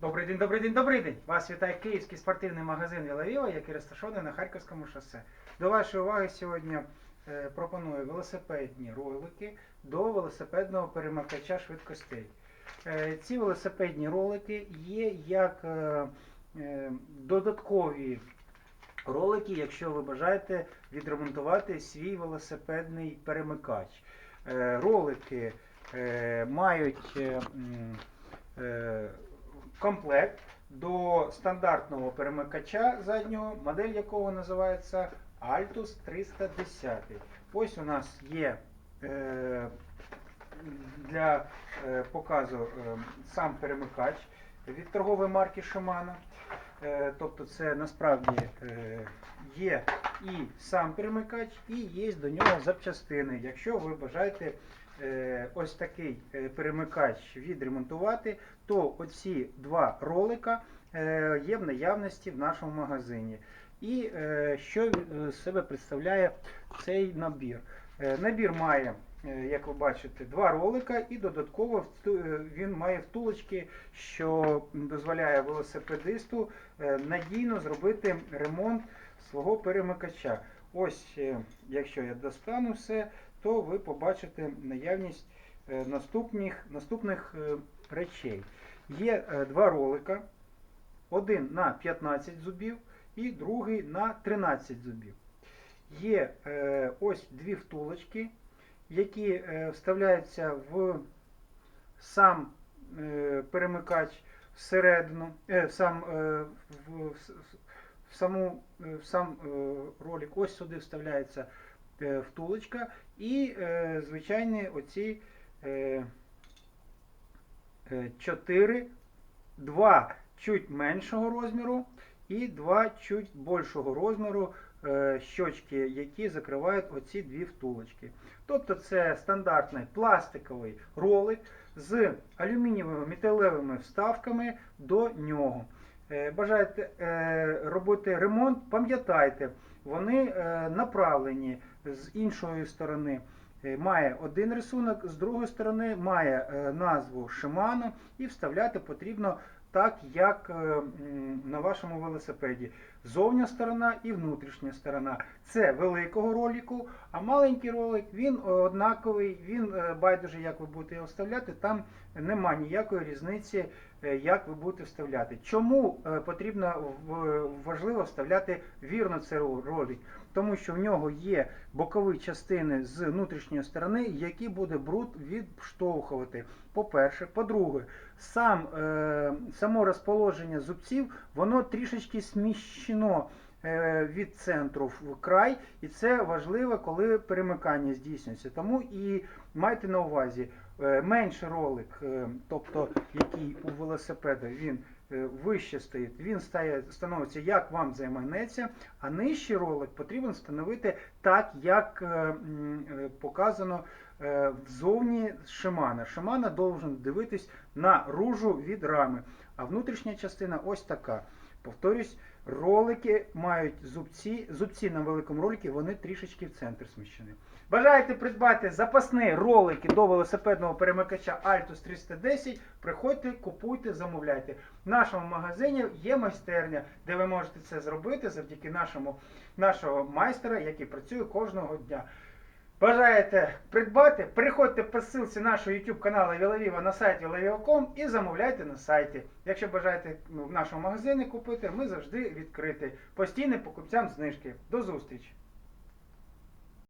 Добрий день, добрий день, добрий день! Вас вітає київський спортивний магазин Вілавіва, який розташований на Харківському шосе. До вашої уваги сьогодні е, пропоную велосипедні ролики до велосипедного перемикача швидкостей. Е, ці велосипедні ролики є як е, додаткові ролики, якщо ви бажаєте відремонтувати свій велосипедний перемикач. Ролики мають комплект до стандартного перемикача заднього, модель якого називається Altus 310. Ось у нас є е, для е, показу е, сам перемикач від торгової марки Shimano. Е, Тобто це насправді е, є і сам перемикач, і є до нього запчастини. Якщо ви бажаєте ось такий е, перемикач відремонтувати, то оці два ролика е, є в наявності в нашому магазині. І е, що е, з себе представляє цей набір? Е, Набір має, е, як ви бачите, два ролика, і додатково е, він має втулочки, що дозволяє велосипедисту е, надійно зробити ремонт свого перемикача. Ось, е, якщо я достану все, то ви побачите наявність е, наступних, наступних е, речей. Є е, два ролика, один на 15 зубів і другий на 13 зубів. Є ось дві втулочки, які вставляються в сам перемикач всередину, в сам, в, в, в саму, в сам ролик. Ось сюди вставляється втулочка і е, звичайні оці е, е, чотири, два чуть меншого розміру і два чуть більшого розміру е, щочки, які закривають оці дві втулочки. Тобто це стандартний пластиковий ролик з алюмінієвими металевими вставками до нього. Е, Бажаєте е, робити ремонт, пам'ятайте, вони е, направлені з іншої сторони. Має один рисунок, з другої сторони має назву Shimano і вставляти потрібно так, як на вашому велосипеді. Зовня сторона і внутрішня сторона. Це великого ролику, а маленький ролик він однаковий, він е, байдуже, як ви будете його вставляти, там нема ніякої різниці, е, як ви будете вставляти. Чому е, потрібно важливо вставляти вірно цей ролик? Тому що в нього є бокові частини з внутрішньої сторони, які буде бруд відштовхувати. По-перше, по-друге, сам, само розположення зубців, воно трішечки сміщено е, від центру в край, і це важливо, коли перемикання здійснюється. Тому і майте на увазі, е, менший ролик, е, тобто який у велосипеда він вище стоїть, він стає, становиться як вам заманеться, а нижчий ролик потрібно встановити так, як показано взовні Шимана. Шимана должен дивитись на ружу від рами, а внутрішня частина ось така. Повторюсь, ролики мають зубці, зубці на великому роликі, вони трішечки в центр сміщені. Бажаєте придбати запасні ролики до велосипедного перемикача Altus 310, приходьте, купуйте, замовляйте. В нашому магазині є майстерня, де ви можете це зробити завдяки нашому, нашого майстера, який працює кожного дня. Бажаєте придбати, приходьте по ссылці нашого YouTube каналу Вілавіва на сайті vilaviva.com і замовляйте на сайті. Якщо бажаєте ну, в нашому магазині купити, ми завжди відкриті. Постійним покупцям знижки. До зустрічі!